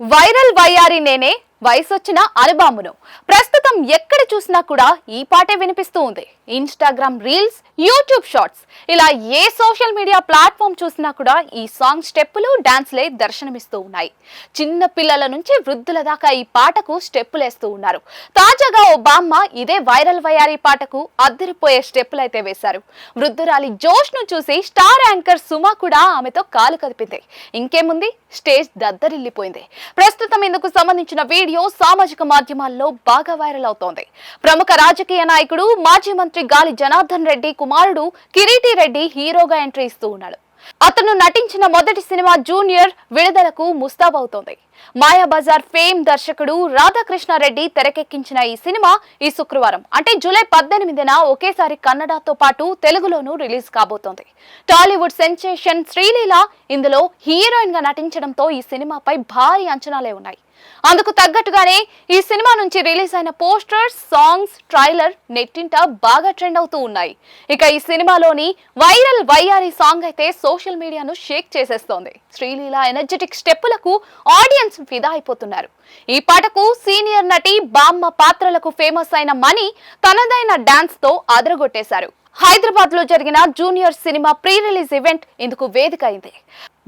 Viral వయ్యారి నేనే వయసొచ్చిన అలబామును. ప్రస్తుతం ఎక్కడ చూసినా కూడా ఈ పాటే వినిపిస్తూ ఉంది ఇన్స్టాగ్రామ్ రీల్స్ యూట్యూబ్ షార్ట్స్ ఇలా ఏ సోషల్ మీడియా ప్లాట్ఫామ్ చూసినా కూడా ఈ సాంగ్ స్టెప్పులు డాన్స్లే దర్శనమిస్తూ ఉన్నాయి చిన్న పిల్లల నుంచి వృద్ధుల దాకా ఈ పాటకు స్టెప్పులేస్తూ ఉన్నారు తాజాగా ఓ బామ్మ ఇదే వైరల్ వయ్యారి పాటకు అద్దరిపోయే స్టెప్పులు అయితే వేశారు. వృద్ధురాలి జోష్ను చూసి స్టార్ యాంకర్ సుమ కూడా ఆమెతో కాలు కదిపింది. ఇంకేముంది? స్టేజ్ దద్దరిల్లిపోయింది. ప్రస్తుతం ఇందుకు సంబంధించిన వీడియో సామాజిక మాధ్యమాల్లో బాగా వైరల్ అవుతోంది. ప్రముఖ రాజకీయ నాయకుడు మాజీ మంత్రి గాలి జనార్దన్ రెడ్డి కుమారుడు కిరీటి రెడ్డి హీరోగా ఎంట్రీ ఇస్తూ ఉన్నాడు. అతను నటించిన మొదటి సినిమా జూనియర్ విడుదలకు ముస్తాబవుతోంది మాయాబజార్ ఫేమ్ దర్శకుడు రాధాకృష్ణారెడ్డి తెరకెక్కించిన ఈ సినిమా ఈ శుక్రవారం అంటే జూలై పద్దెనిమిదిన ఒకేసారి కన్నడతో పాటు తెలుగులోనూ రిలీజ్ కాబోతోంది. టాలీవుడ్ సెన్సేషన్ శ్రీలీల ఇందులో హీరోయిన్గా నటించడంతో ఈ సినిమాపై భారీ అంచనాలే ఉన్నాయి. అందుకు తగ్గట్టుగానే ఈ సినిమా నుంచి రిలీజ్ అయిన పోస్టర్స్ సాంగ్స్ ట్రైలర్ నెట్టింట బాగా ట్రెండ్ అవుతూ ఉన్నాయి. ఇక ఈ సినిమాలోని వైరల్ వయ్యారి సాంగ్ అయితే సోషల్ మీడియాను షేక్ చేసేస్తోంది. శ్రీలీల ఎనర్జెటిక్ స్టెప్పులకు ఆడియన్స్ ఫిదా అయిపోతున్నారు. ఈ పాటకు సీనియర్ నటి బామ్మ పాత్రలకు ఫేమస్ అయిన మణి తనదైన డాన్స్తో అదరగొట్టేశారు. హైదరాబాద్లో జరిగిన Junior cinema pre release event ఇందుకు వేదిక అయింది.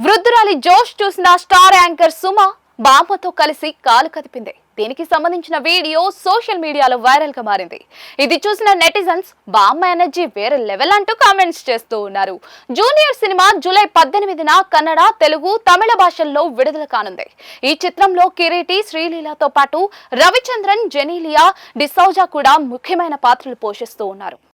వృద్ధురాలి జోష్ చూసిన స్టార్ యాంకర్ సుమ బామ్మతో కలిసి కాలు కదిపింది. దీనికి సంబంధించిన వీడియో సోషల్ మీడియాలో వైరల్గా మారింది. ఇది చూసిన నెటిజన్స్ బామ్మ ఎనర్జీ వేరే లెవెల్ అంటూ కామెంట్స్ చేస్తూ ఉన్నారు. జూనియర్ సినిమా జూలై పద్దెనిమిదిన కన్నడ తెలుగు తమిళ భాషల్లో విడుదల కానుంది. ఈ చిత్రంలో కిరీటి శ్రీలీలతో పాటు రవిచంద్రన్ జెనీలియా డిసౌజా కూడా ముఖ్యమైన పాత్రలు పోషిస్తూ ఉన్నారు.